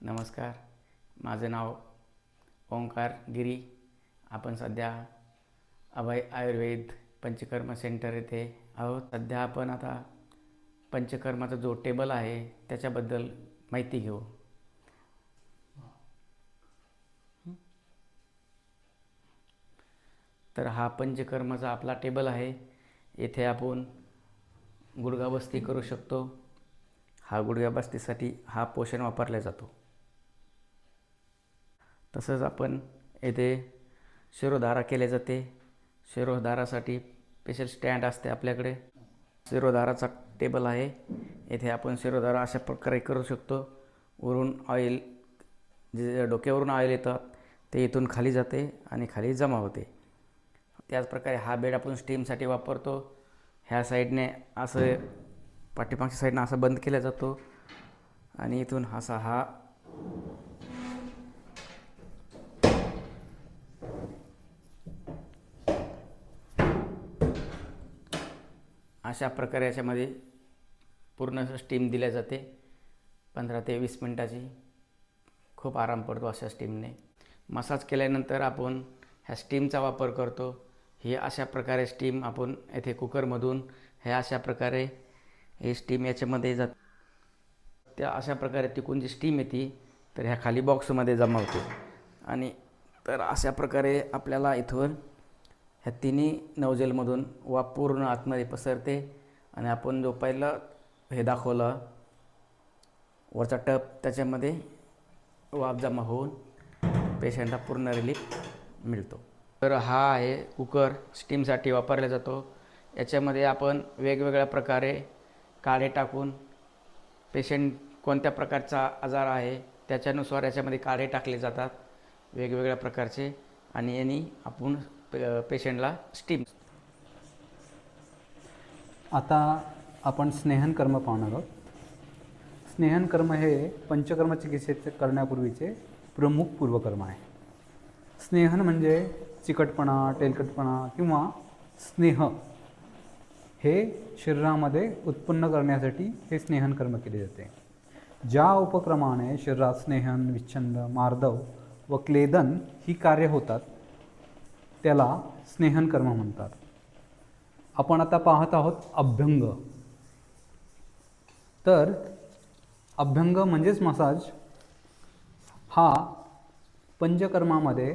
नमस्कार. माझं नाव ओंकार गिरी. आपण सध्या अभय आयुर्वेद पंचकर्म सेंटर येथे आहोत. सध्या आपण आता पंचकर्माचा जो टेबल आहे त्याच्याबद्दल माहिती घेऊ. तर हा पंचकर्माचा आपला टेबल आहे. येथे आपण गुडघाबस्ती करू शकतो. हा गुडघाबस्तीसाठी हा पोषण वापरला जातो. तसंच आपण येथे शिरोधारा केले जाते. शिरोधारासाठी स्पेशल स्टँड असते आपल्याकडे. शिरोधाराचा टेबल आहे. येथे आपण शिरोधारा अशा प्रकारे करू शकतो. वरून ऑइल जे डोक्यावरून ऑइल येतात ते इथून खाली जाते आणि खाली जमा होते. त्याचप्रकारे हा बेड आपण स्टीमसाठी वापरतो. ह्या साईडने असं पाठीमागच्या साईडनं असा बंद केला जातो. आणि इथून असा हा अशा प्रकारे याच्यामध्ये पूर्ण स्टीम दिल्या जाते. पंधरा ते वीस मिनटाची खूप आराम पडतो अशा स्टीमने मसाज केल्यानंतर आपण ह्या स्टीमचा वापर करतो. ही अशा प्रकारे स्टीम आपण येथे कुकरमधून हे अशा प्रकारे हे स्टीम याच्यामध्ये जात. त्या अशा प्रकारे तिकून जी स्टीम येते तर ह्या खाली बॉक्समध्ये जमा होते आणि तर अशा प्रकारे आपल्याला इथून ह्या तिन्ही नवजेलमधून वाफ पूर्ण आतमध्ये पसरते. आणि आपण जो पहिलं हे दाखवलं वरचा टप त्याच्यामध्ये वाफ जमा होऊन पेशंटला पूर्ण रिलीफ मिळतो. तर हा आहे कुकर स्टीमसाठी वापरला जातो. याच्यामध्ये आपण वेगवेगळ्या प्रकारे काढे टाकून पेशंट कोणत्या प्रकारचा आजार आहे त्याच्यानुसार याच्यामध्ये काढे टाकले जातात. वेगवेगळ्या प्रकारचे. आणि यांनी आपण पेशंटला स्टीम आता आपण स्नेहन कर्म पाहणार आहोत. स्नेहन कर्म हे पंचकर्म चिकित्सेचे करण्यापूर्वीचे प्रमुख पूर्वकर्म आहे. स्नेहन म्हणजे चिकटपणा तेलकटपणा किंवा स्नेह हे शरीरामध्ये उत्पन्न करण्यासाठी हे स्नेहन कर्म केले जाते. ज्या उपक्रमाने शरीरात स्नेहन विच्छंद मार्दव व क्लेदन ही कार्य होतात त्याला स्नेहन कर्म म्हणतात. आपण आता पाहत आहोत अभ्यंग. तर अभ्यंग म्हणजेच मसाज हा पंचकर्मामध्ये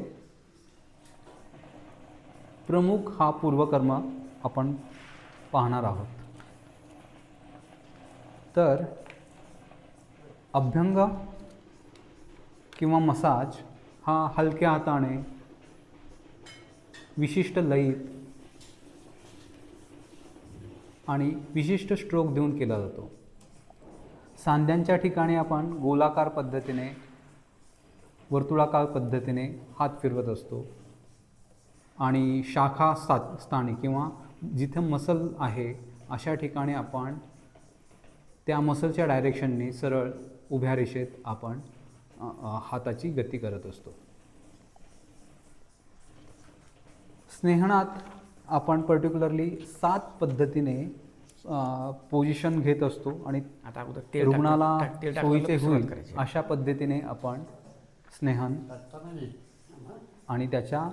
प्रमुख हा पूर्वकर्म आपण पाहणार आहोत. तर अभ्यंग किंवा मसाज हा हलक्या हाताने विशिष्ट लयीत आणि विशिष्ट स्ट्रोक देऊन केला जातो. सांध्यांच्या ठिकाणी आपण गोलाकार पद्धतीने वर्तुळाकार पद्धतीने हात फिरवत असतो. आणि शाखा सा स्थानी किंवा जिथे मसल आहे अशा ठिकाणी आपण त्या मसलच्या डायरेक्शनने सरळ उभ्या रेषेत आपण हाताची गती करत असतो. स्नेहनात आपण पर्टिक्युलरली सात पद्धतीने पोझिशन घेत असतो आणि आता अगोदर रुग्णाला सोयीचे होईल. अशा पद्धतीने आपण स्नेहन आणि त्याच्या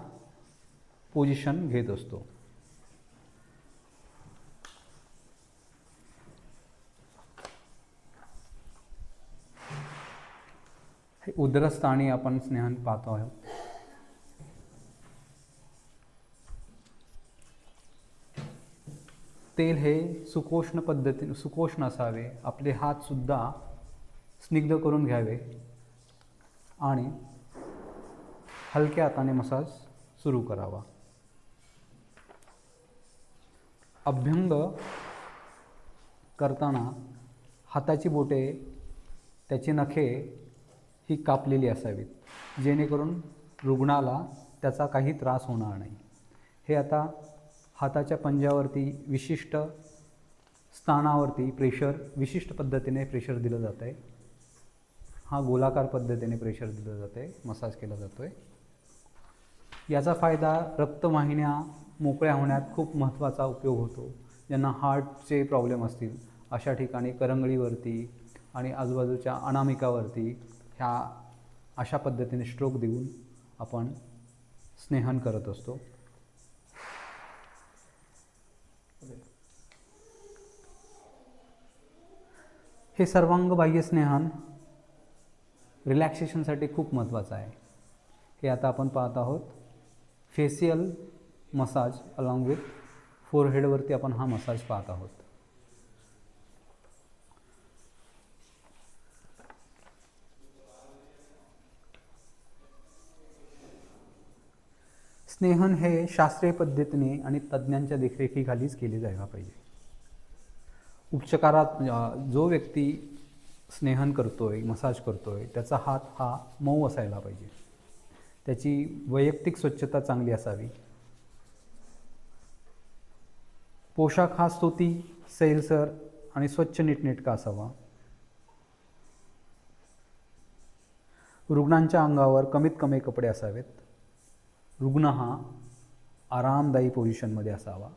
पोझिशन घेत असतो. हे उदरस्थानी आपण स्नेहन पाहतो आहोत. तेल हे सुकोष्ण पद्धतीने सुकोष्ण असावे. आपले हातसुद्धा स्निग्ध करून घ्यावे. आणि हलक्या हाताने मसाज सुरू करावा. अभ्यंग करताना हाताची बोटे त्याची नखे ही कापलेली असावीत. जेणेकरून रुग्णाला त्याचा काही त्रास होणार नाही. हे आता हाताच्या पंजावरती विशिष्ट स्थानावरती प्रेशर विशिष्ट पद्धतीने प्रेशर दिलं जातं आहे हा गोलाकार पद्धतीने प्रेशर दिलं जातं आहे मसाज केला जातो आहे याचा फायदा रक्तवाहिन्या मोकळ्या होण्यात खूप महत्त्वाचा उपयोग होतो. ज्यांना हार्टचे प्रॉब्लेम असतील अशा ठिकाणी करंगळीवरती आणि आजूबाजूच्या अनामिकावरती ह्या अशा पद्धतीने स्ट्रोक देऊन आपण स्नेहन करत असतो. हे सर्वांगबाह्य स्नेहन रिलॅक्सेशनसाठी खूप महत्त्वाचं आहे. हे आता आपण पाहत आहोत. फेसियल मसाज अलॉंग विथ फोरहेडवरती आपण हा मसाज पाहत आहोत. स्नेहन हे शास्त्रीय पद्धतीने आणि तज्ज्ञांच्या देखरेखीखालीच केले जायला पाहिजे. उपचकारात जो व्यक्ती स्नेहन करतोय मसाज करतोय त्याचा हात हा मऊ असायला पाहिजे. त्याची वैयक्तिक स्वच्छता चांगली असावी. पोशाख हा स्तुती सैलसर आणि स्वच्छ नीटनेटका असावा. रुग्णांच्या अंगावर कमीत कमी कपडे असावेत. रुग्ण हा आरामदायी पोझिशनमध्ये असावा.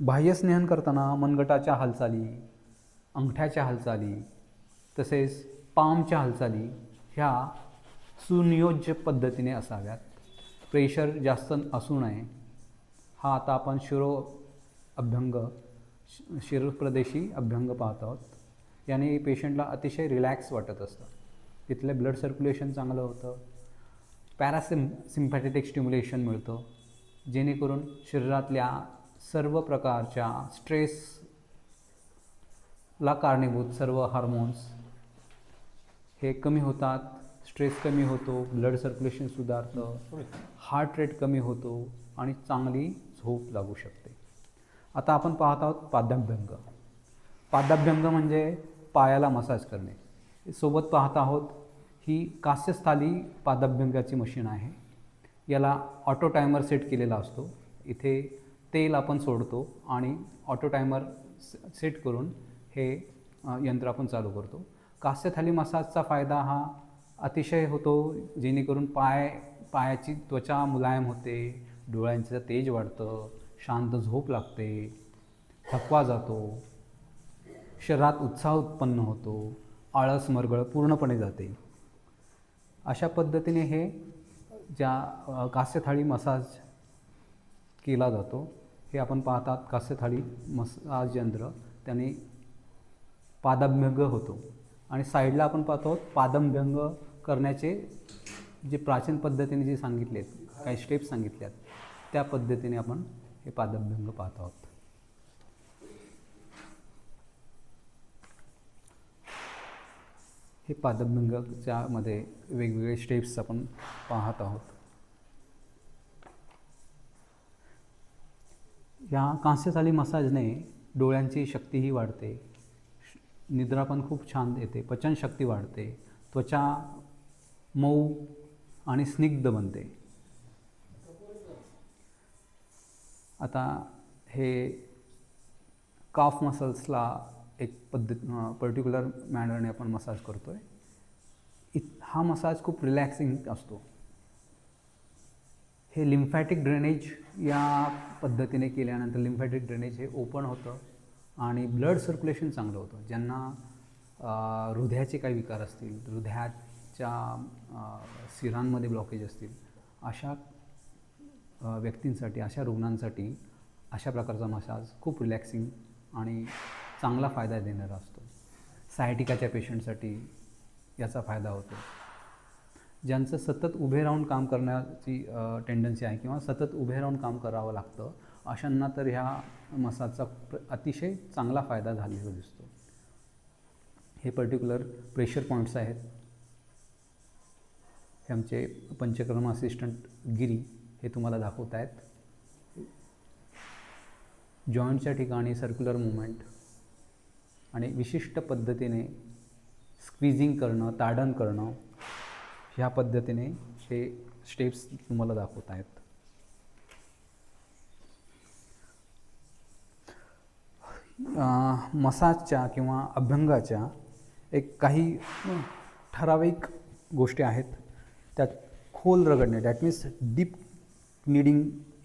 बाह्यस्नेहन करताना मनगटाच्या हालचाली अंगठ्याच्या हालचाली तसेच पामच्या हालचाली ह्या सुनियोज्य पद्धतीने असाव्यात. प्रेशर जास्त असू नये. हा आता आपण शिरो अभ्यंग शि- शिरप्रदेशी अभ्यंग पाहत आहोत. याने पेशंटला अतिशय रिलॅक्स वाटत असतं. तिथलं ब्लड सर्क्युलेशन चांगलं होतं. पॅरासिम सिम्पॅथेटिक स्टिम्युलेशन मिळतं. जेणेकरून शरीरातल्या सर्व प्रकारच्या स्ट्रेसला कारणीभूत सर्व हार्मोन्स हे कमी होतात. स्ट्रेस कमी होतो ब्लड सर्क्युलेशन सुधारतं हार्ट रेट कमी होतो आणि चांगली झोप लागू शकते. आता आपण पाहत आहोत पादाभ्यंग पादाभ्यंग म्हणजे पायाला मसाज करणे. सोबत पाहत आहोत ही कास्यस्थाली पादाभ्यंगाची मशीन आहे. याला ऑटो टायमर सेट केलेला असतो. इथे तेल आपण सोडतो आणि ऑटो टायमर सेट करून हे यंत्र आपण चालू करतो. कास्य थाली मसाजचा फायदा हा अतिशय होतो जेणेकरून पाय पायाची त्वचा मुलायम होते डोळ्यांचं तेज वाढतं शांत झोप लागते थकवा जातो शरीरात उत्साह उत्पन्न होतो आळस मरगळ पूर्णपणे जाते. अशा पद्धतीने हे ज्या अ, कास्यथाळी मसाज केला जातो हे आपण पाहतात कास्यथाळी मसाज यंत्र त्याने पादाभ्यंग होतो. आणि साईडला आपण पाहतो पादमभ्यंग करण्याचे जे प्राचीन पद्धतीने जे सांगितले आहेत काही स्टेप्स सांगितल्यात त्या पद्धतीने आपण हे पादभ्यंग पाहत आहोत. हे पादभ्यंगच्यामध्ये वेगवेगळे स्टेप्स आपण पाहत आहोत. या कांस्यथाली मसाजने डोळ्यांची शक्तीही वाढते. श- निद्रा पण खूप छान येते पचनशक्ती वाढते त्वचा मऊ आणि स्निग्ध बनते. आता हे काफ मसल्सला एक पद्धत पर्टिक्युलर मॅनरने आपण मसाज करतो आहे इत हा मसाज खूप रिलॅक्सिंग असतो. हे लिम्फॅटिक ड्रेनेज या पद्धतीने केल्यानंतर लिम्फॅटिक ड्रेनेज हे ओपन होतं आणि ब्लड सर्क्युलेशन चांगलं होतं. ज्यांना हृदयाचे काही विकार असतील हृदयाच्या सिरांमध्ये ब्लॉकेज असतील अशा व्यक्तींसाठी अशा रुग्णांसाठी अशा प्रकारचा मसाज खूप रिलॅक्सिंग आणि चांगला फायदा देणारा असतो. सायटिकाच्या पेशंटसाठी याचा फायदा होतो. ज्यांचं सतत उभे राहून काम करण्याची टेंडन्सी आहे किंवा सतत उभे राहून काम करावं लागतं अशांना तर ह्या मसाजचा प्र अतिशय चांगला फायदा झालेला दिसतो. हे पर्टिक्युलर प्रेशर पॉईंट्स आहेत. हे आमचे पंचकर्म असिस्टंट गिरी हे तुम्हाला दाखवत आहेत जॉईंटच्या ठिकाणी सर्क्युलर मुवमेंट आणि विशिष्ट पद्धतीने स्क्विझिंग करणं ताडण करणं ह्या पद्धतीने हे स्टेप्स तुम्हाला दाखवत आहेत. मसाजच्या किंवा अभ्यंगाच्या एक काही ठराविक गोष्टी आहेत. त्यात खोल रगडणे दॅट मीन्स डीप नीडिंग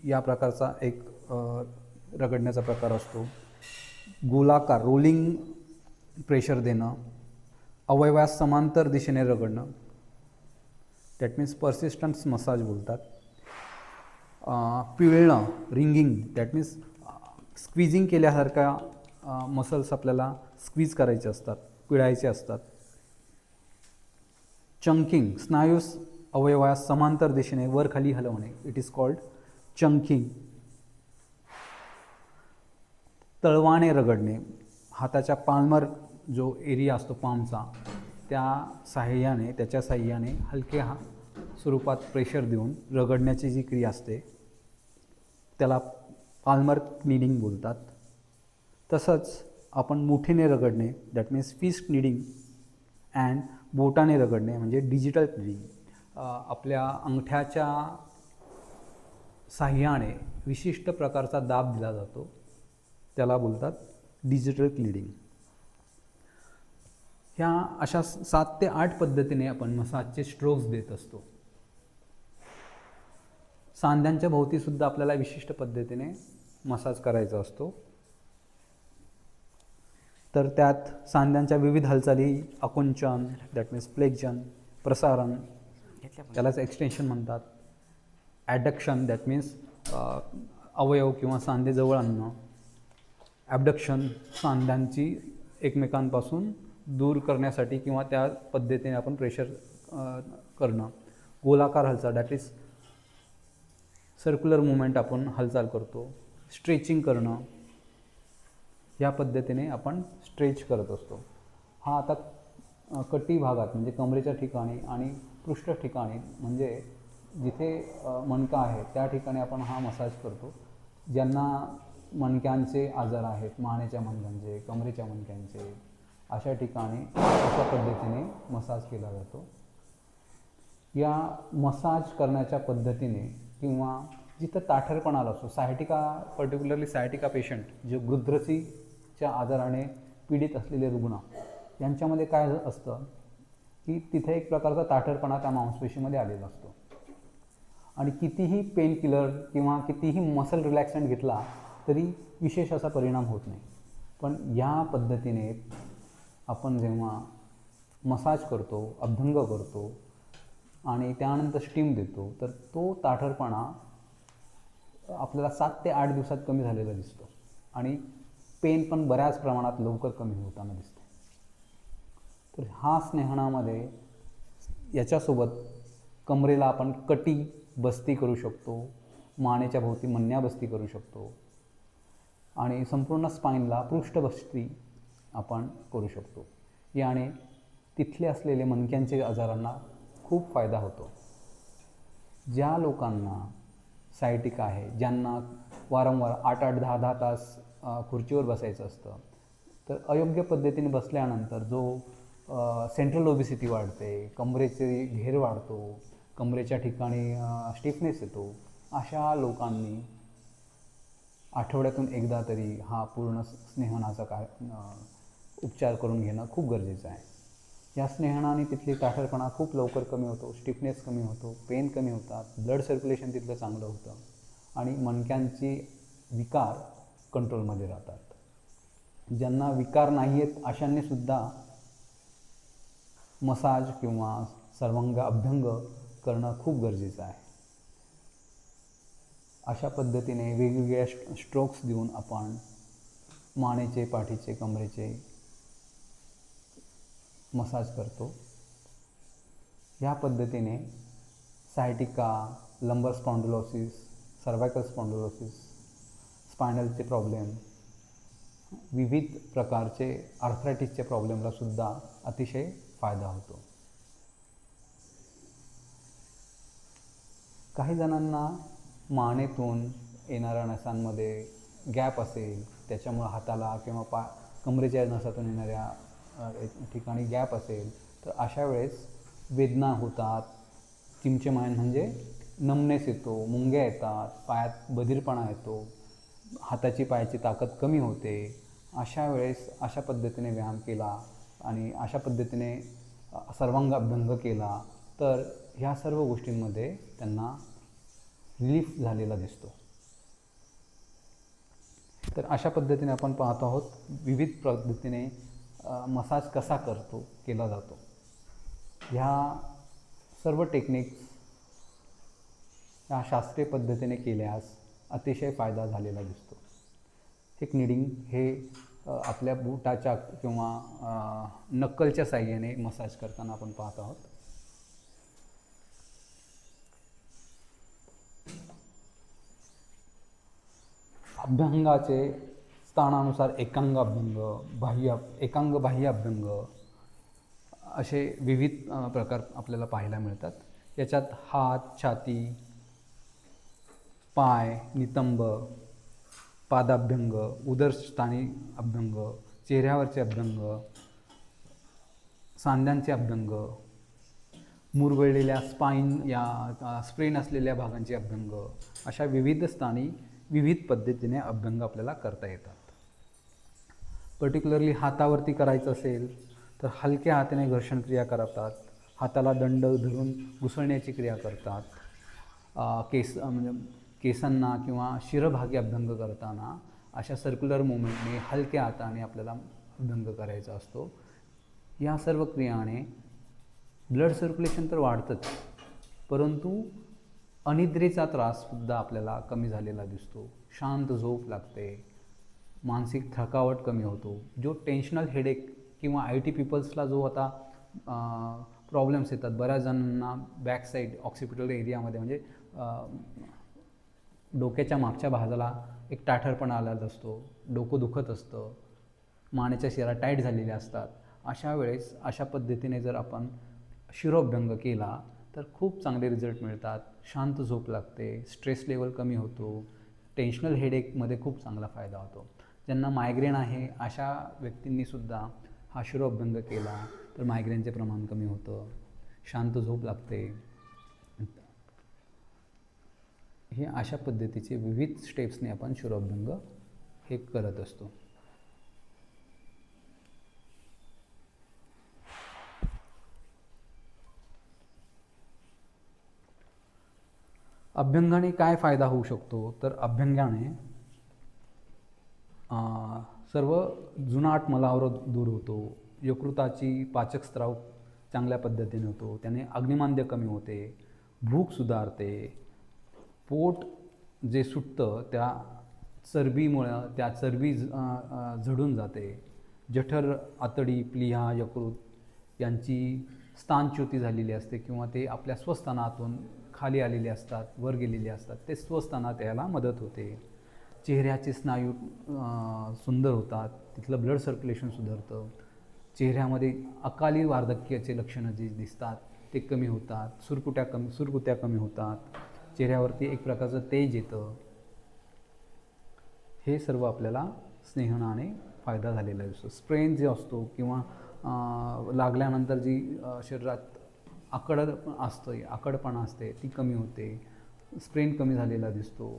या प्रकारचा एक रगडण्याचा प्रकार असतो. गोलाकार रोलिंग प्रेशर देणं अवयवास समांतर दिशेने रगडणं दॅट मीन्स पर्सिस्टन्स मसाज बोलतात. पिळणं रिंगिंग दॅट मीन्स स्क्विजिंग केल्यासारख्या मसल्स आपल्याला स्क्वीज करायचे असतात पिळायचे असतात. चंकिंग स्नायूस अवयवास समांतर दिशेने वर खाली हलवणे इट इज कॉल्ड चंकिंग तळवाणे रगडणे हाताच्या पाल्मर जो एरिया असतो पामचा त्या साह्याने त्याच्या साह्याने हलके हा स्वरूपात प्रेशर देऊन रगडण्याची जी क्रिया असते त्याला पाल्मर क्निडिंग बोलतात. तसंच आपण मुठीने रगडणे that means fist kneading and बोटाने रगडणे म्हणजे डिजिटल क्निडिंग आपल्या अंगठ्याच्या साह्याने विशिष्ट प्रकारचा दाब दिला जातो. त्याला बोलतात डिजिटल क्लिडिंग ह्या अशा सात ते आठ पद्धतीने आपण मसाजचे स्ट्रोक्स देत असतो. सांध्यांच्या भोवतीसुद्धा आपल्याला विशिष्ट पद्धतीने मसाज करायचा असतो. तर त्यात सांध्यांच्या विविध हालचाली आकुंचन दॅट मीन्स फ्लेक्जन प्रसारण त्यालाच एक्सटेन्शन म्हणतात. ॲडक्शन दॅट मीन्स अवयव किंवा सांधे जवळ आणणं. ॲबडक्शन सांध्यांची एकमेकांपासून दूर करण्यासाठी किंवा त्या पद्धतीने आपण प्रेशर करणं. गोलाकार हालचाल दॅट इज सर्क्युलर मुवमेंट आपण हालचाल करतो. स्ट्रेचिंग करणं या पद्धतीने आपण स्ट्रेच करत असतो. हा आता कटी भागात म्हणजे कमरेच्या ठिकाणी आणि पृष्ठ ठिकाणी म्हणजे जिथे मणका आहे त्या ठिकाणी आपण हा मसाज करतो. ज्यांना मणक्यांचे आजार आहेत मानेच्या मणक्यांचे कमरेच्या मणक्यांचे अशा ठिकाणी अशा पद्धतीने मसाज केला जातो. या मसाज करण्याच्या पद्धतीने किंवा जिथं ताठरपणा आला असतो सायटिका पर्टिक्युलरली सायटिका पेशंट जे गृद्रसीच्या आजाराने पीडित असलेले रुग्ण यांच्यामध्ये काय असतं की तिथे एक प्रकारचा ताठरपणा त्या मांसपेशीमध्ये आलेला असतो. आणि कितीही पेन किलर किंवा कितीही मसल रिलॅक्संट घेतला तरी विशेष असा परिणाम होत नाही. पण या पद्धतीने आपण जेव्हा मसाज करतो अभ्यंग करतो आणि त्यानंतर स्टीम देतो तर तो ताठरपणा आपल्याला सात ते आठ दिवसात कमी झालेला दिसतो. आणि पेन पण बऱ्याच प्रमाणात लवकर कमी होताना दिसते. तर हा स्नेहणामध्ये याच्यासोबत कमरेला आपण कटी बस्ती करू शकतो मानेच्या भोवती मन्या बस्ती करू शकतो आणि संपूर्ण स्पाईनला पृष्ठबस्ती आपण करू शकतो. याने तिथले असलेले मणक्यांचे आजारांना खूप फायदा होतो. ज्या लोकांना सायटिक आहे ज्यांना वारंवार आठ आठ दहा दहा तास खुर्चीवर बसायचं असतं तर अयोग्य पद्धतीने बसल्यानंतर जो सेंट्रल ओबिसिटी वाढते कमरेचे घेर वाढतो कमरेच्या ठिकाणी स्टिफनेस येतो अशा लोकांनी आठवड्यातून एकदा तरी हा पूर्ण स्नेहनाचा काय उपचार करून घेणं खूप गरजेचं आहे. या स्नेहनाने तिथली ताठरपणा खूप लवकर कमी होतो स्टिफनेस कमी होतो पेन कमी होतात ब्लड सर्क्युलेशन तिथलं चांगलं होतं आणि मणक्यांची विकार कंट्रोलमध्ये राहतात. ज्यांना विकार नाही आहेत अशांनी सुद्धा मसाज किंवा सर्वांग अभ्यंग करणं खूप गरजेचं आहे. अशा पद्धतीने वेगवेगळ्या स्ट्रोक्स देऊन आपण मानेचे पाठीचे कमरेचे मसाज करतो. ह्या पद्धतीने सायटिका लंबर स्पॉन्डोलॉसिस सर्वायकल स्पॉन्डोलॉसिस स्पायनलचे प्रॉब्लेम विविध प्रकारचे आर्थरायटिसच्या प्रॉब्लेमलासुद्धा अतिशय फायदा होतो. काही जणांना मानेतून येणाऱ्या नसांमध्ये गॅप असेल त्याच्यामुळं हाताला किंवा पा कमरेच्या नसातून येणाऱ्या ठिकाणी गॅप असेल तर अशा वेळेस वेदना होतात. चिमचेमायन म्हणजे नमनेस येतो मुंग्या येतात पायात बधीरपणा येतो हाताची पायाची ताकद कमी होते. अशा वेळेस अशा पद्धतीने व्यायाम केला आणि अशा पद्धतीने सर्वांग अभ्यंग केला तर ह्या सर्व गोष्टींमध्ये त्यांना रिलीफ झालेला दिसतो. तर अशा पद्धतीने आपण पाहतो आहोत. विविध पद्धतीने मसाज कसा करतो केला जातो. ह्या सर्व टेक्निक्स ह्या शास्त्रीय पद्धतीने केल्यास अतिशय फायदा झालेला दिसतो. एक निडिंग हे आपल्या बुटाच्या किंवा नक्कलच्या साह्याने मसाज करताना आपण पाहत आहोत. अभ्यंगाचे स्थानानुसार एकांग अभ्यंग बाह्य एकांग बाह्य अभ्यंग असे विविध प्रकार आपल्याला पाहायला मिळतात. याच्यात हात छाती पाय नितंब पादाभ्यंग उदरस्थानी अभ्यंग चेहऱ्यावरचे अभ्यंग सांध्यांचे अभ्यंग मुरगळलेल्या स्पाईन या स्प्रेन असलेल्या भागांचे अभ्यंग अशा विविध स्थानी विविध पद्धतीने अभ्यंग आपल्याला करता येतात. पर्टिक्युलरली हातावरती करायचं असेल तर हलक्या हाताने घर्षण क्रिया करतात. हाताला दंड धरून घुसळण्याची क्रिया करतात. केस म्हणजे केसांना किंवा शिरभागी अभ्यंग करताना अशा सर्क्युलर मुवमेंटने हलक्या हाताने आपल्याला अभ्यंग करायचा असतो. या सर्व क्रियाने ब्लड सर्क्युलेशन तर वाढतंच परंतु अनिद्रेचा त्राससुद्धा आपल्याला कमी झालेला दिसतो. शांत झोप लागते. मानसिक थकावट कमी होतो. जो टेन्शनल हेडेक किंवा आय टी पीपल्सला जो आता प्रॉब्लेम्स येतात. बऱ्याच जणांना बॅकसाईड ऑक्सिपिटल एरियामध्ये म्हणजे डोक्याच्या मागच्या भागाला एक टाठरपणा आलेला असतो. डोकं दुखत असतं. मानेच्या शिरा टाईट झालेल्या असतात. अशा वेळेस अशा पद्धतीने जर आपण शिरोभ्यंग केला तर खूप चांगले रिझल्ट मिळतात. शांत झोप लागते. स्ट्रेस लेवल कमी होतो. टेन्शनल हेडेकमध्ये खूप चांगला फायदा होतो. ज्यांना मायग्रेन आहे अशा व्यक्तींनीसुद्धा हा शिरोभ्यंग केला तर मायग्रेनचे प्रमाण कमी होतं. शांत झोप लागते. हे अशा पद्धतीचे विविध स्टेप्सने आपण शिरोभ्यंग हे करत असतो. अभ्यंगाने काय फायदा होऊ शकतो? तर अभ्यंगाने सर्व जुनाट मलावर दूर होतो. यकृताची पाचक स्त्राव चांगल्या पद्धतीने होतो. त्याने अग्निमांद्य कमी होते. भूक सुधारते. पोट जे सुटतं त्या चरबीमुळं त्या चरबी ज- झडून जाते. जठर आतडी प्लिहा यकृत यांची स्थानच्युती झालेली असते किंवा ते आपल्या स्वस्थानातून खाली आलेले असतात वर गेलेले असतात. ते स्वस्थानात यायला मदत होते. चेहऱ्याचे स्नायू सुंदर होतात. तिथलं ब्लड सर्क्युलेशन सुधारतं. चेहऱ्यामध्ये अकाली वार्धक्याचे लक्षणं जे दिसतात ते कमी होतात. सुरकुट्या कमी सुरकुत्या कमी होतात. चेहऱ्यावरती एक प्रकारचं तेज येतं. हे सर्व आपल्याला स्नेहनाने फायदा झालेला दिसतो स्प्रेन जे असतो किंवा लागल्यानंतर जी शरीरात आकड असतं आकडपणा असते ती कमी होते. स्प्रेन कमी झालेला दिसतो.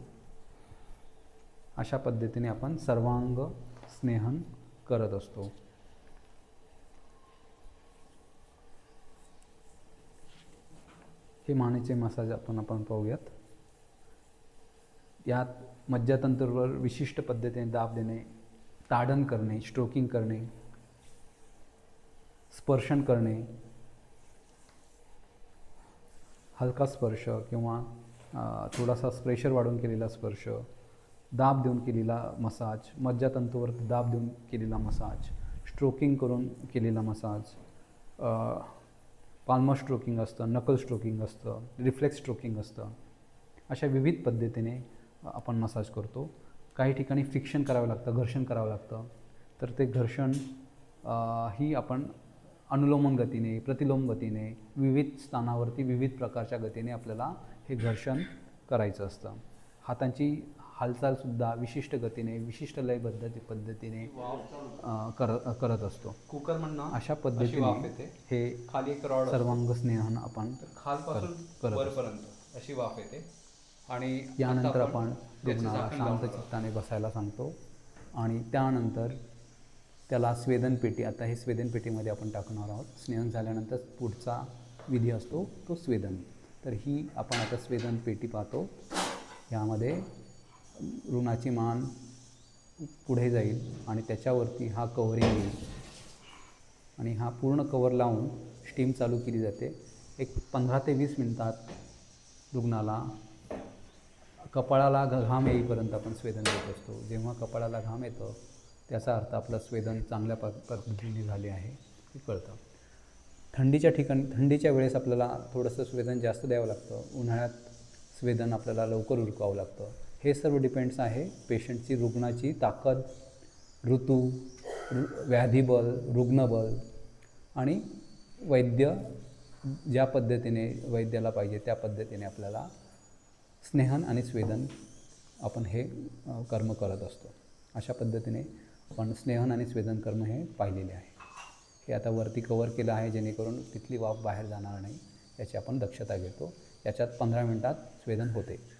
अशा पद्धतीने आपण सर्वांग स्नेहन करत असतो. हे मानेचे मसाज आपण आपण पाहूयात. यात मज्जातंतूवर विशिष्ट पद्धतीने दाब देणे ताडण करणे स्ट्रोकिंग करणे स्पर्शन करणे हलका स्पर्श किंवा थोडासा प्रेशर वाढून केलेला स्पर्श दाब देऊन केलेला मसाज मज्जातंतूवर दाब देऊन केलेला मसाज स्ट्रोकिंग करून केलेला मसाज पाल्मर स्ट्रोकिंग असतं नकल स्ट्रोकिंग असतं रिफ्लेक्स स्ट्रोकिंग असतं. अशा विविध पद्धतीने आपण मसाज करतो. काही ठिकाणी फ्रिक्शन करावं लागतं घर्षण करावं लागतं. तर ते घर्षण ही आपण अनुलोमन गतीने प्रतिलोम गतीने विविध स्थानावरती विविध प्रकारच्या गतीने आपल्याला हे घर्षण करायचं असतं. हातांची हालचालसुद्धा विशिष्ट गतीने विशिष्ट लयबद्ध पद्धतीने कर करत असतो. कुकर म्हणणं अशा पद्धतीने येते. हे खाली एक रॉड सर्वांग स्नेहन आपण खालपासून वरपर्यंत अशी वाफ येते. आणि यानंतर आपण रुग्णाला शांत चित्ताने बसायला सांगतो. आणि त्यानंतर त्याला स्वेदनपेटी आता हे स्वेदनपेटीमध्ये आपण टाकणार आहोत. स्नेहन झाल्यानंतर पुढचा विधी असतो तो स्वेदन. तर ही आपण आता स्वेदनपेटी पाहतो. यामध्ये रुग्णाची मान पुढे जाईल आणि त्याच्यावरती हा कवरिंग येईल. आणि हा पूर्ण कवर लावून स्टीम चालू केली जाते. एक पंधरा ते वीस मिनटात रुग्णाला कपाळाला घाम येईपर्यंत आपण स्वेदन देत असतो. जेव्हा कपाळाला घाम येतं त्याचा अर्थ आपलं स्वेदन चांगल्या प पद्धतीने झाले आहे हे कळतं. थंडीच्या ठिकाणी थंडीच्या वेळेस आपल्याला थोडंसं स्वेदन जास्त द्यावं लागतं. उन्हाळ्यात स्वेदन आपल्याला लवकर उरकावं लागतं. हे सर्व डिपेंड्स आहे पेशंटची रुग्णाची ताकद ऋतू व्याधीबल रुग्णबल आणि वैद्य ज्या पद्धतीने वैद्याला पाहिजे त्या पद्धतीने आपल्याला स्नेहन आणि स्वेदन आपण हे कर्म करत असतो. अशा पद्धतीने आपण स्नेहन आणि स्वेदन कर्म हे पाहिलेले आहे. हे आता वरती कवर केलं आहे जेणेकरून तिथली वाफ बाहेर जाणार नाही याची आपण दक्षता घेतो. याच्यात पंधरा मिनटात स्वेदन होते.